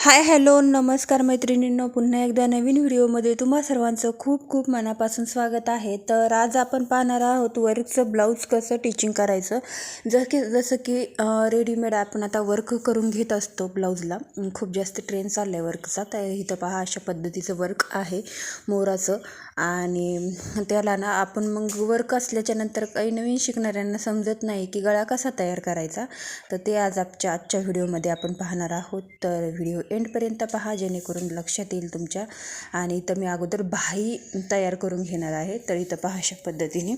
Hi hello नमस्कार मैत्रिणींनो. पुन्हा एकदा नवीन व्हिडिओमध्ये तुम्हा सर्वांचं खूप खूप मनापासून स्वागत आहे. तर आज आपण पाहणार आहोत वर्कचं ब्लाऊज कसं टिचिंग करायचं. जर की जसं की रेडीमेड आपण आता वर्क करून घेत असतो ब्लाऊजला. खूप जास्त ट्रेन चाललं आहे वर्कचा तर इथं पहा अशा पद्धतीचं वर्क आहे मोराचं. आणि त्याला ना आपण मग वर्क असल्याच्या नंतर काही नवीन शिकणाऱ्यांना समजत नाही की गळा कसा तयार करायचा. तर ते आज आजच्या आजच्या व्हिडिओमध्ये आपण पाहणार आहोत. तर व्हिडिओ एंडपर्यंत पहा जेणेकरून लक्षात येईल तुमच्या. आणि इथं मी अगोदर भाई तयार करून घेणार आहे. तर इथं पहा अशा पद्धतीने.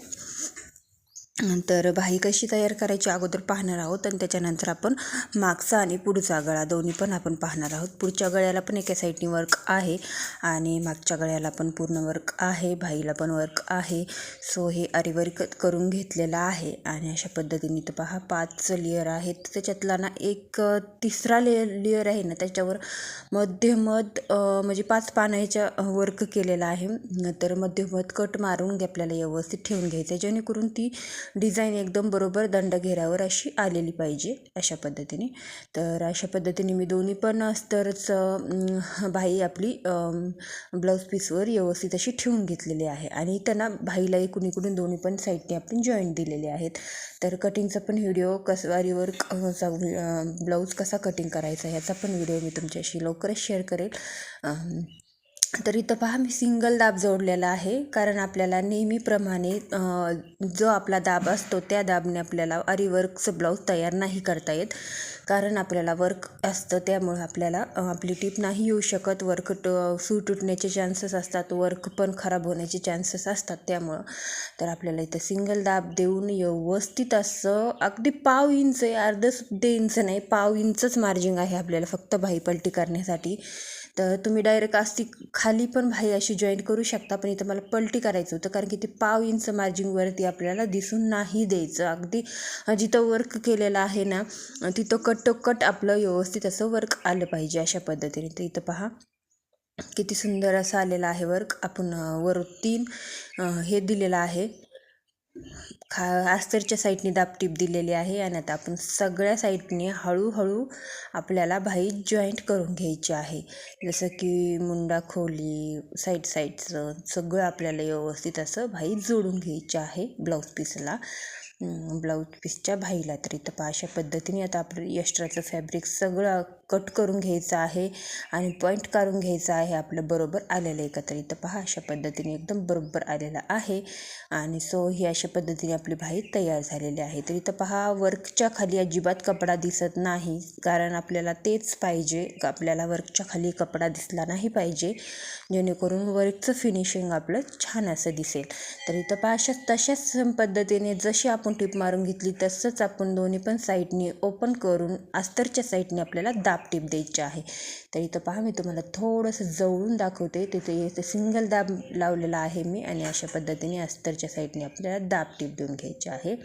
तर भाई कशी तयार करायची अगोदर पाहणार आहोत आणि त्याच्यानंतर आपण मागचा आणि पुढचा गळा दोन्ही पण आपण पाहणार आहोत. पुढच्या गळ्याला पण एका साईडनी वर्क आहे आणि मागच्या गळ्याला पण पूर्ण वर्क आहे भाईला पण वर्क आहे. सो हे आरीवर्क करून घेतलेलं आहे आणि अशा पद्धतीने तर पहा पाच लेअर आहेत. त्याच्यातला ना एक तिसरा लेअर लेअर आहे ना त्याच्यावर मध्यमध म्हणजे पाच पानाच्या वर्क केलेला आहे. तर मध्यमध कट मारून आपल्याला व्यवस्थित ठेवून घ्यायचं आहे जेणेकरून ती डिझाईन एकदम बरोबर दंडघेरावर अशी आलेली पाहिजे अशा पद्धतीने. तर अशा पद्धतीने मी दोन्ही पण अस्तरच भाई आपली ब्लाऊज पीसवर व्यवस्थित अशी ठेवून घेतलेली आहे. आणि त्यांना भाईला इकडून इकडून दोन्ही पण साईडने आपण जॉईंट दिलेले आहेत. तर कटिंगचा पण व्हिडिओ कसवारीवर ब्लाऊज कसा कटिंग करायचा ह्याचा पण व्हिडिओ मी तुमच्याशी लवकरच शेअर करेल. तर इथं पहा मी सिंगल दाब जोडलेला आहे. कारण आपल्याला नेहमीप्रमाणे जो आपला दाब असतो त्या दाबने आपल्याला अरीवर्कचं ब्लाऊज तयार नाही करता येत. कारण आपल्याला वर्क असतं त्यामुळं आपल्याला आपली टीप नाही येऊ शकत. वर्क ट सू तुटण्याचे चान्सेस असतात वर्क पण खराब होण्याचे चान्सेस असतात त्यामुळं. तर आपल्याला इथं सिंगल दाब देऊन व्यवस्थित असं अगदी पाव इंच आहे अर्ध सुद्धा इंच नाही पाव इंचच मार्जिंग आहे आपल्याला फक्त भाईपलटी करण्यासाठी. तर तुम्ही डायरेक्ट असती खाली पण भाई अशी जॉईंट करू शकता पण इथं मला पलटी करायचं होतं कारण की ते पाव इंच मार्जिंगवरती आपल्याला दिसून नाही द्यायचं. अगदी जिथं वर्क केलेलं आहे ना तिथं कटोकट आपलं व्यवस्थित असं वर्क आलं पाहिजे अशा पद्धतीने. तर इथं पहा किती सुंदर असं आलेलं आहे वर्क आपण वर तीन हे दिलेलं आहे. खा आस्तरच्या साईडने दाबटीप दिलेली आहे आणि आता आपण सगळ्या साईडने हळूहळू आपल्याला भाई जॉईंट करून घ्यायची आहे. जसं की मुंडा खोली साईड साईडचं सगळं आपल्याला व्यवस्थित असं भाई जोडून घ्यायचे आहे ब्लाऊज पीसला. ब्लाऊज पीसच्या भाईला तर. इथं अशा पद्धतीने आता आपलं एक्स्ट्राचं फॅब्रिक सगळं कट करून घ्यायचं आहे आणि पॉईंट काढून घ्यायचं आहे आपलं बरोबर आलेलं एकत्र इथं पहा अशा पद्धतीने एकदम बरोबर आलेलं आहे. आणि सो ही अशा पद्धतीने आपली भाई तयार झालेली आहे. तर इथं पहा वर्कच्या खाली अजिबात कपडा दिसत नाही कारण आपल्याला तेच पाहिजे. आपल्याला वर्कच्या खाली कपडा दिसला नाही पाहिजे. जेणेकरून वर्कचं फिनिशिंग आपलं छान असं दिसेल. तर इथं पहा अशा तशाच पद्धतीने जशी आपण आपण टिप मारून घेतली तसंच आपण दोन्ही पण साईडनी ओपन करून अस्तरच्या साईडने आपल्याला दाब दाब टिप द्यायची आहे. तर इथं पहा मी तुम्हाला थोडंसं जवळून दाखवते. तिथे इथं सिंगल दाब लावलेला आहे मी आणि अशा पद्धतीने अस्तरच्या साईडने आपल्याला दाब टिप देऊन घ्यायची आहे.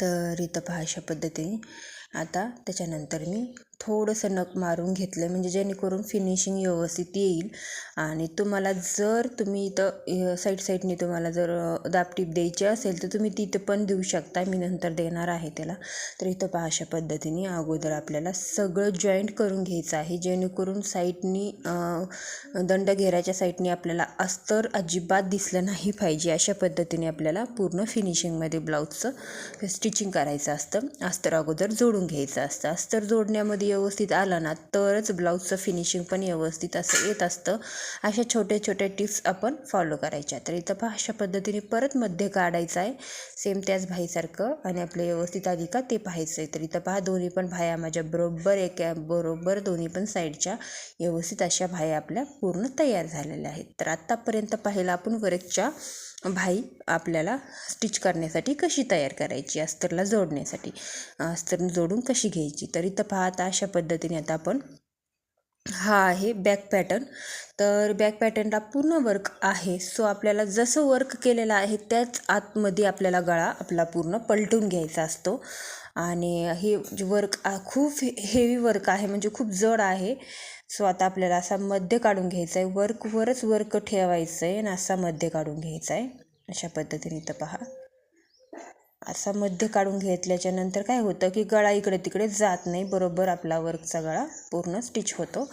तर इथं पहा अशा पद्धतीने. आता त्याच्यानंतर मी थोडंसं नख मारून घेतलं म्हणजे जेणेकरून फिनिशिंग व्यवस्थित येईल. आणि तुम्हाला जर तुम्ही इथं साईड साईडने तुम्हाला जर दापटीप द्यायची असेल तर तुम्ही तिथं पण देऊ शकता. मी नंतर देणार आहे त्याला. तर इथं पहा अशा पद्धतीने अगोदर आपल्याला सगळं जॉईंट करून घ्यायचं आहे. जेणेकरून साईडनी दंड घेराच्या साईडनी आपल्याला अस्तर अजिबात दिसलं नाही पाहिजे. अशा पद्धतीने आपल्याला पूर्ण फिनिशिंगमध्ये ब्लाऊजचं स्टिचिंग करायचं असतं. अस्तर अगोदर जोडून घ्यायचं असतं. अस्तर जोडण्यामध्ये व्यवस्थित आला ना तरच ब्लाऊजचं फिनिशिंग पण व्यवस्थित असं येत असतं. अशा छोट्या छोट्या टिप्स आपण फॉलो करायच्या. तर इथं पहा अशा पद्धतीने परत मध्ये काढायचं आहे. सेम त्याच भाईसारखं आणि आपलं व्यवस्थित आली का ते पाहायचं आहे. तर इथं पहा दोन्ही पण भाया माझ्या बरोबर एका बरोबर दोन्ही पण साईडच्या व्यवस्थित अशा भाया आपल्या पूर्ण तयार झालेल्या आहेत. तर आत्तापर्यंत पाहिलं आपण वरच्या भाई आपल्याला स्टिच करण्यासाठी कशी तयार करायची? अस्तरला जोडण्यासाठी. अस्तर जोडून कशी घ्यायची? तर इथं पाहता अशा पद्धतीने आता आपण हा आहे बॅक पॅटर्न तर बॅक पॅटर्नला पूर्ण वर्क आहे. सो आपल्याला जसं वर्क केलेलं आहे त्याच आतमध्ये आपल्याला गळा आपला पूर्ण पलटून घ्यायचा असतो. आणि हे वर्क खूप हेवी वर्क आहे म्हणजे खूप जड आहे. सो आता आपल्याला असा मध्य काढून घ्यायचा आहे. वर्कवरच वर्क ठेवायचं आहे आणि असा मध्य काढून घ्यायचा आहे. अशा पद्धतीने इथं पहा. असा मध्य काढून घेतल्याच्या नंतर काय होतं की गळा इकडे तिकडे जात नाही. बरोबर आपला वर्कचा गळा पूर्ण स्टिच होतो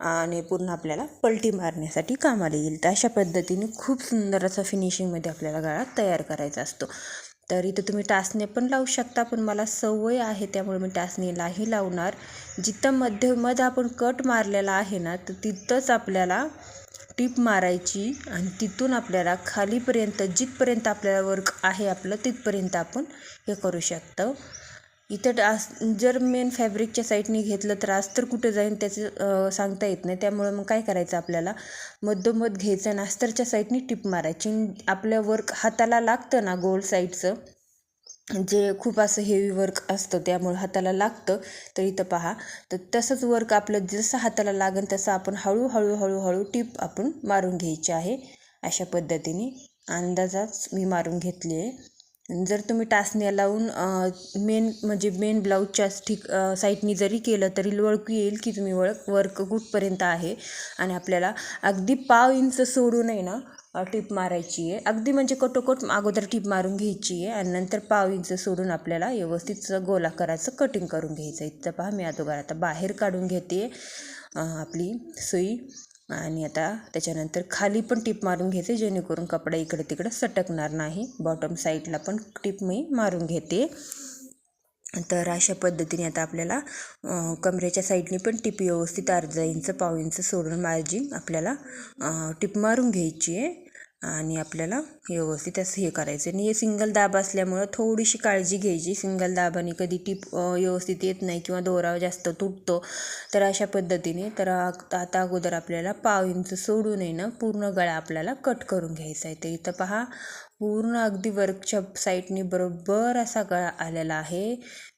आणि पूर्ण आपल्याला पलटी मारण्यासाठी कामाला येईल. तर अशा पद्धतीने खूप सुंदर असा फिनिशिंगमध्ये आपल्याला गळा तयार करायचा असतो. तर इथं तुम्ही टाचणे पण लावू शकता पण मला सवय आहे त्यामुळे मी टाचणीलाही लावणार. जिथं मध्यमध्ये आपण कट मारलेला आहे ना तर तिथंच आपल्याला टीप मारायची आणि तिथून आपल्याला खालीपर्यंत जिथपर्यंत आपल्याला वर्क आहे आपलं तिथपर्यंत आपण हे करू शकतो. इथं डास जर मेन फॅब्रिकच्या साईडने घेतलं तर आज तर कुठं जाईन त्याचं सांगता येत नाही. त्यामुळे मग काय करायचं आपल्याला? मधोमध घ्यायचं आणि अस्तरच्या साईडने टिप मारायची. आपल्या वर्क हाताला लागतं ना गोल साईडचं जे खूप असं हेवी वर्क असतं त्यामुळे हाताला लागतं. तर इथं पहा. तर तसंच वर्क आपलं जसं हाताला लागेल तसं आपण हळूहळू हळूहळू टिप आपण मारून घ्यायची आहे अशा पद्धतीने. अंदाजाच मी मारून घेतली आहे. जर तुम्ही टाचण्या लावून मेन म्हणजे मेन ब्लाऊजच्या ठीक साईडनी जरी केलं तरी ओळखू येईल की तुम्ही वळख वर्क कुठपर्यंत आहे. आणि आपल्याला अगदी पाव इंच सोडून आहे ना टीप मारायची आहे. अगदी म्हणजे कटोकट अगोदर टीप मारून घ्यायची आहे आणि नंतर पाव इंच सोडून आपल्याला व्यवस्थित गोला करायचं कटिंग करून घ्यायचं आहे. इथं पहा मी अगोदर आता बाहेर काढून घेते आपली सुई. आणि आता त्याच्यानंतर खाली पण टिप मारून घ्यायचे जेणेकरून कपडा इकडे तिकडे सटकणार नाही. बॉटम साईडला पण टिप मी मारून घेते. तर अशा पद्धतीने आता आपल्याला कमरेच्या साईडने पण टिप व्यवस्थित अर्धा इंच पाव इंच सोडून मार्जिन आपल्याला टिप मारून घ्यायची आहे. आणि आपल्याला व्यवस्थित असं हे करायचं आणि हे सिंगल दाब असल्यामुळं थोडीशी काळजी घ्यायची. सिंगल दाबाने कधी टीप व्यवस्थित येत नाही किंवा दोरा जास्त तुटतो तर अशा पद्धतीने तर आता अगोदर आपल्याला पाव इंच सोडून आहे ना पूर्ण गळा आपल्याला कट करून घ्यायचा आहे. तर इथं पहा पूर्ण अगदी वर्कच्या साईटने बरोबर असा गळा आलेला आहे.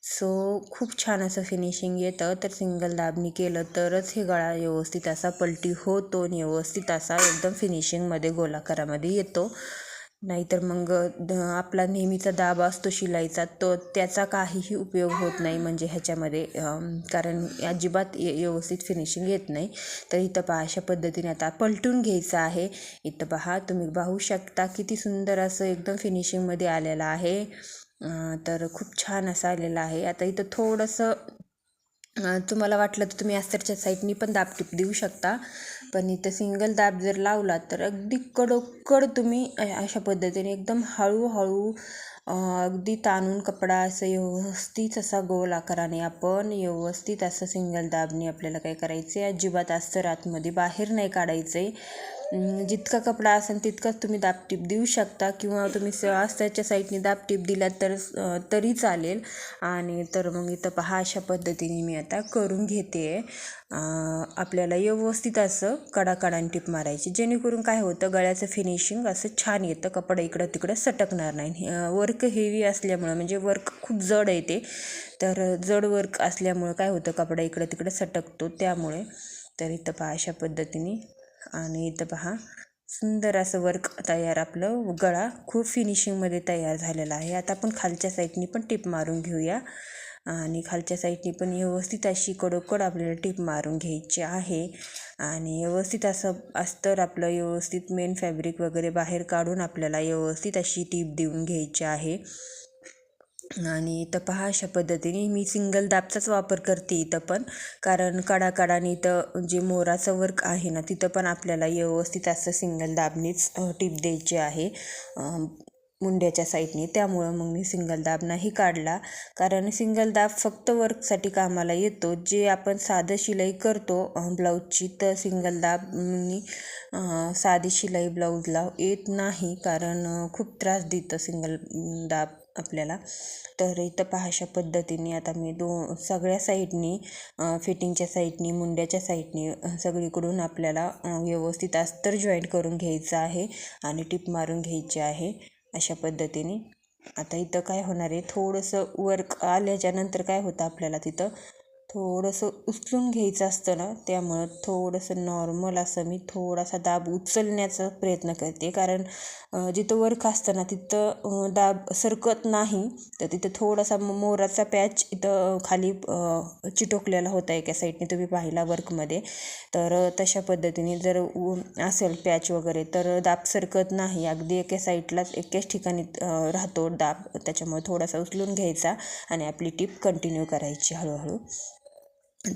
सो खूप छान असं फिनिशिंग येतं. तर सिंगल दाबणी केलं तरच हे गळा व्यवस्थित असा पलटी होतो आणि व्यवस्थित असा एकदम फिनिशिंगमध्ये गोलाकारामध्ये येतो. नाहीतर मग आपला नेहमीचा दाब असतो शिलाईचा तो त्याचा काहीही उपयोग होत नाही म्हणजे ह्याच्यामध्ये कारण अजिबात व्यवस्थित फिनिशिंग येत नाही. तर इथं पहा अशा पद्धतीने आता पलटून घ्यायचं आहे. इथं पहा तुम्ही पाहू शकता किती सुंदर असं एकदम फिनिशिंगमध्ये आलेलं आहे. तर खूप छान असं आलेलं आहे. आता इथं थोडंसं तुम्हाला वाटलं तर तुम्ही अस्तरच्या साईडनी पण दाबटीप देऊ शकता. पण इथं सिंगल दाब जर लावला तर अगदी कडोकड तुम्ही अशा पद्धतीने एकदम हळूहळू अगदी ताणून कपडा असं व्यवस्थित असा गोल आकाराने आपण व्यवस्थित असं सिंगल दाबने आपल्याला काय करायचं आहे अजिबात अस्तर आतमध्ये बाहेर नाही काढायचं आहे जितका कपडा असेल तितकाच तुम्ही दाबटीप देऊ शकता किंवा तुम्ही स अस्ताच्या साईडने दाबटीप दिलात तर तरी चालेल. आणि तर मग इथं पहा अशा पद्धतीने मी आता करून घेते. आपल्याला व्यवस्थित असं कडाकडान टीप मारायची. जेणेकरून काय होतं गळ्याचं फिनिशिंग असं छान येतं. कपडा इकडं तिकडं सटकणार नाही. वर्क हेवी असल्यामुळं म्हणजे वर्क खूप जड येते तर जड वर्क असल्यामुळं काय होतं कपडा इकडं तिकडं सटकतो. त्यामुळे तर इथं पहा अशा पद्धतीने आणि इथं पहा सुंदर असं वर्क तयार आपलं. गळा खूप फिनिशिंगमध्ये तयार झालेला आहे. आता आपण खालच्या साईडनी पण टिप मारून घेऊया. आणि खालच्या साईडनी पण व्यवस्थित अशी कडोकड आपल्याला टिप मारून घ्यायची आहे. आणि व्यवस्थित असं अस्तर आपलं व्यवस्थित मेन फॅब्रिक वगैरे बाहेर काढून आपल्याला व्यवस्थित अशी टीप देऊन घ्यायची आहे. आणि इथं पहा अशा पद्धतीने मी सिंगल दाबचाच वापर करते इथं पण. कारण कडाकडाने इथं जे मोराचं वर्क आहे ना तिथं पण आपल्याला व्यवस्थित असं सिंगल दाबनीच टीप द्यायची आहे. मुंड्याच्या साईडने त्यामुळं मग मी सिंगल दाब नाही काढला. कारण सिंगल दाब फक्त वर्कसाठी कामाला येतो. जे आपण साधं शिलाई करतो ब्लाऊजची तर सिंगल दाब साधी शिलाई ब्लाऊजला येत नाही. कारण खूप त्रास देतं सिंगल दाब आपल्याला. तर इथं पहा अशा पद्धतीने आता मी दो सगळ्या साईडनी फिटिंगच्या साईडनी मुंड्याच्या साईडनी सगळीकडून आपल्याला व्यवस्थित अस्तर जॉईंट करून घ्यायचं आहे आणि टिप मारून घ्यायची आहे अशा पद्धतीने. आता इथं काय होणार आहे? थोडंसं वर्क आल्याच्यानंतर काय होतं आपल्याला तिथं? थोडंसं उचलून घ्यायचं असतं ना त्यामुळं थोडंसं नॉर्मल असं मी थोडासा दाब उचलण्याचा प्रयत्न करते. कारण जिथं वर्क असतं ना तिथं दाब सरकत नाही. तर तिथं थोडासा मोराचा पॅच इथं खाली चिटोकलेला होता एका साईडने तुम्ही पाहिला वर्कमध्ये तर तशा पद्धतीने जर असेल पॅच वगैरे तर दाब सरकत नाही. अगदी एका साईडलाच एकाच ठिकाणी राहतो दाब. त्याच्यामुळे थोडासा उचलून घ्यायचा आणि आपली टीप कंटिन्यू करायची हळूहळू.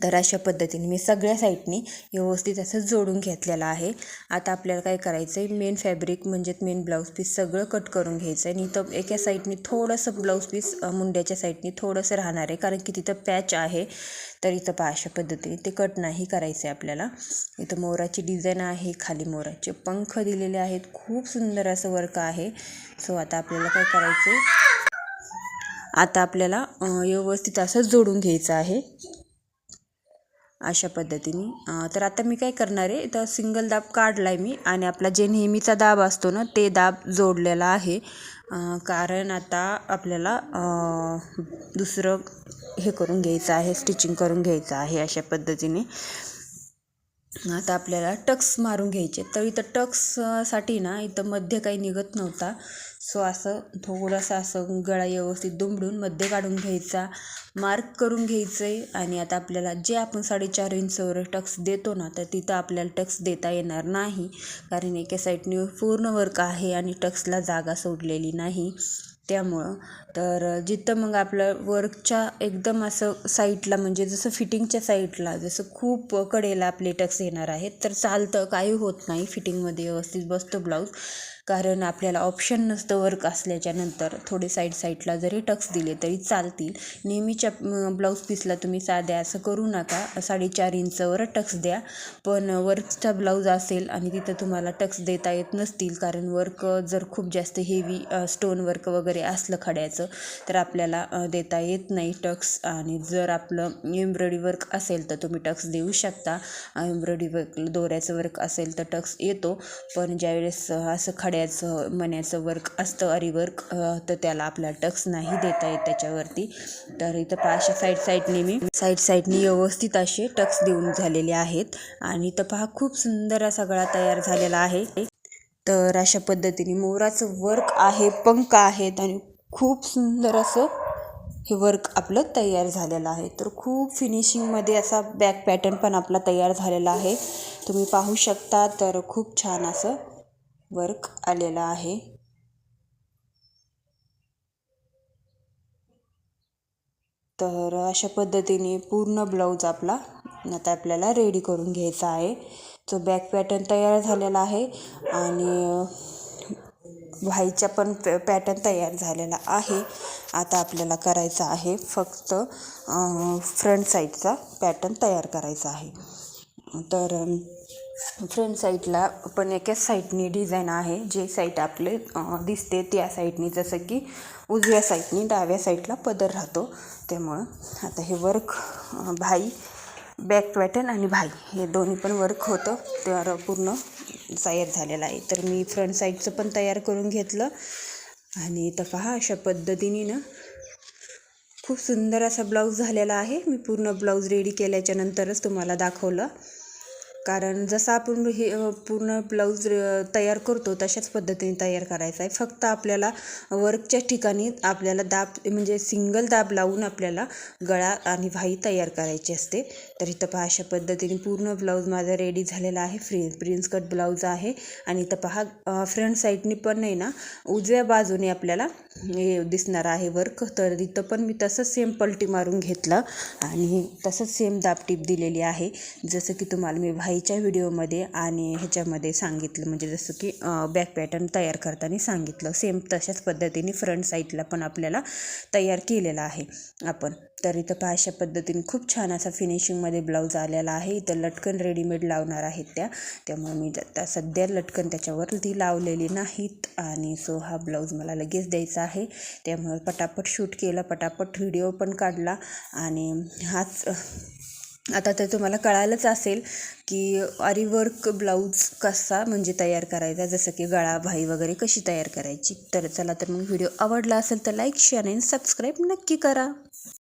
तर अशा पद्धतीने मी सगळ्या साईडनी व्यवस्थित असं जोडून घेतलेलं आहे. आता आपल्याला काय करायचं आहे मेन फॅब्रिक म्हणजेच मेन ब्लाऊज पीस सगळं कट करून घ्यायचं आहे आणि तर एका साईडनी थोडंसं ब्लाऊज पीस मुंड्याच्या साईडनी थोडंसं राहणार आहे. कारण की तिथं पॅच आहे. तर इथं पहा अशा पद्धतीने ते कट नाही करायचं आहे आपल्याला. इथं मोराची डिझाईन आहे खाली मोराचे पंख दिलेले आहेत. खूप सुंदर असं वर्क आहे. सो आता आपल्याला काय करायचं आहे आता आपल्याला व्यवस्थित असं जोडून घ्यायचं आहे. अशा पद्धतीने. तर आता मी काय करणार आहे तर सिंगल दाब काढला आहे मी आणि आपला जे नेहमीचा दाब असतो ना ते दाब जोडलेला आहे. कारण आता आपल्याला दुसरं हे करून घ्यायचं आहे स्टिचिंग करून घ्यायचं आहे अशा पद्धतीने. आता आपल्याला टक्स मारून घ्यायचे. तर इथं टक्ससाठी ना इथं मध्य काही निघत नव्हता. सो असं थोडंसं असं गळा व्यवस्थित दुमडून मध्य काढून घ्यायचा. मार्क करून घ्यायचं आहे आणि आता आपल्याला जे आपण साडेचार इंचवर टक्स देतो ना तर तिथं आपल्याला टक्स देता येणार नाही. कारण एका साईडने पूर्ण वर्क आहे आणि टक्सला जागा सोडलेली नाही. त्यामुळं. तर जिथं मग आपलं वर्कच्या एकदम असं साईटला म्हणजे जसं फिटिंगच्या साईटला जसं खूप कडेला आपले टक्स येणार आहेत तर चालतं काही होत नाही फिटिंगमध्ये व्यवस्थित बसतो ब्लाऊज कारण आपल्याला ऑप्शन नसतं वर्क असल्याच्यानंतर थोडे साईड साईडला जरी टक्स दिले तरी चालतील. नेहमीच्या ब्लाऊज पीसला तुम्ही साध्या असं करू नका. साडेचार इंचवर टक्स द्या. पण वर्कचा ब्लाऊज असेल आणि तिथं तुम्हाला टक्स देता येत नसतील कारण वर्क जर खूप जास्त हेवी स्टोन वर्क वगैरे असलं खड्याचं तर आपल्याला देता येत नाही टक्स आणि जर आपलं एम्ब्रॉयडरी वर्क असेल तर तुम्ही टक्स देऊ शकता. एम्ब्रॉयडरी वर्क दोऱ्याचं वर्क असेल तर टक्स येतो. पण ज्यावेळेस असं खड्या मण्याचं मण्याचं वर्क असतं अरी वर्क तर त्याला आपला टक्स नाही देता येत त्याच्यावरती. तर इथं पाचशे साईड साईडने मी साईड साईडने व्यवस्थित असे टक्स देऊन झालेले आहेत. आणि इथं पहा खूप सुंदर असा गळा तयार झालेला आहे. तर अशा पद्धतीने मोराचं वर्क आहे पंख आहेत आणि खूप सुंदर असं हे वर्क आपलं तयार झालेलं आहे. तर खूप फिनिशिंगमध्ये असा बॅक पॅटर्न पण आपला तयार झालेला आहे. तुम्ही पाहू शकता तर खूप छान असं वर्क आलेला आहे. तर अशा पद्धतीने पूर्ण ब्लाऊज आपला आता आपल्याला रेडी करून घ्यायचा आहे. जो बॅक पॅटर्न तयार झालेला आहे आणि व्हाईचा पण पॅटर्न तयार झालेला आहे. आता आपल्याला करायचा आहे फक्त फ्रंट साईडचा पॅटर्न तयार करायचा आहे. तर फ्रंट साईडला पण एकाच साईडनी डिझाईन आहे. जे साईट आपले दिसते त्या साईडनी. जसं की उजव्या साईडनी डाव्या साईडला पदर राहतो. त्यामुळं आता हे वर्क भाई बॅक पॅटर्न आणि भाई हे दोन्ही पण वर्क होतं. तर पूर्ण तयार झालेलं आहे. तर मी फ्रंट साईडचं पण तयार करून घेतलं. आणि इथं पहा अशा पद्धतीने ना खूप सुंदर असा ब्लाऊज झालेला आहे. मी पूर्ण ब्लाऊज रेडी केल्याच्यानंतरच तुम्हाला दाखवलं. कारण जसं आपण हे पूर्ण ब्लाऊज तयार करतो तशाच पद्धतीने तयार करायचा आहे. फक्त आपल्याला वर्कच्या ठिकाणी आपल्याला दाब म्हणजे सिंगल दाब लावून आपल्याला गळा आणि भाई तयार करायची असते. तर इथं पहा अशा पद्धतीने पूर्ण ब्लाऊज माझा रेडी झालेला आहे. फ्री प्रिन्स कट ब्लाऊज आहे. आणि इथं पहा फ्रंट साईडनी पण नाही ना उजव्या बाजूने आपल्याला हे दिसणार आहे वर्क तर इथं पण मी तसंच सेम पलटी मारून घेतलं आणि तसंच सेम दाब टीप दिलेली आहे. जसं की तुम्हाला मी आईच्या व्हिडिओमध्ये आणि ह्याच्यामध्ये सांगितलं म्हणजे जसं की बॅक पॅटर्न तयार करताना सांगितलं. सेम तशाच पद्धतीने फ्रंट साईडला पण आपल्याला तयार केलेला आहे आपण. तर इथं पहा अशा पद्धतीने खूप छान असा फिनिशिंगमध्ये ब्लाऊज आलेला आहे. इथं लटकन रेडीमेड लावणार आहेत त्या. त्यामुळे मी आता सध्या लटकन त्याच्यावरती लावलेली नाहीत. आणि सो हा ब्लाऊज मला लगेच द्यायचा आहे. त्यामुळे पटापट शूट केलं पटापट व्हिडिओ पण काढला. आणि हाच आता तर तुम्हाला कळालंच असेल की आरीवर्क ब्लाऊज कसा म्हणजे तयार करायचा? जसं की गळा भाई वगैरे कशी तयार करायची? तर चला तर मग व्हिडिओ आवडला असेल तर लाईक शेअर आणि सबस्क्राईब नक्की करा.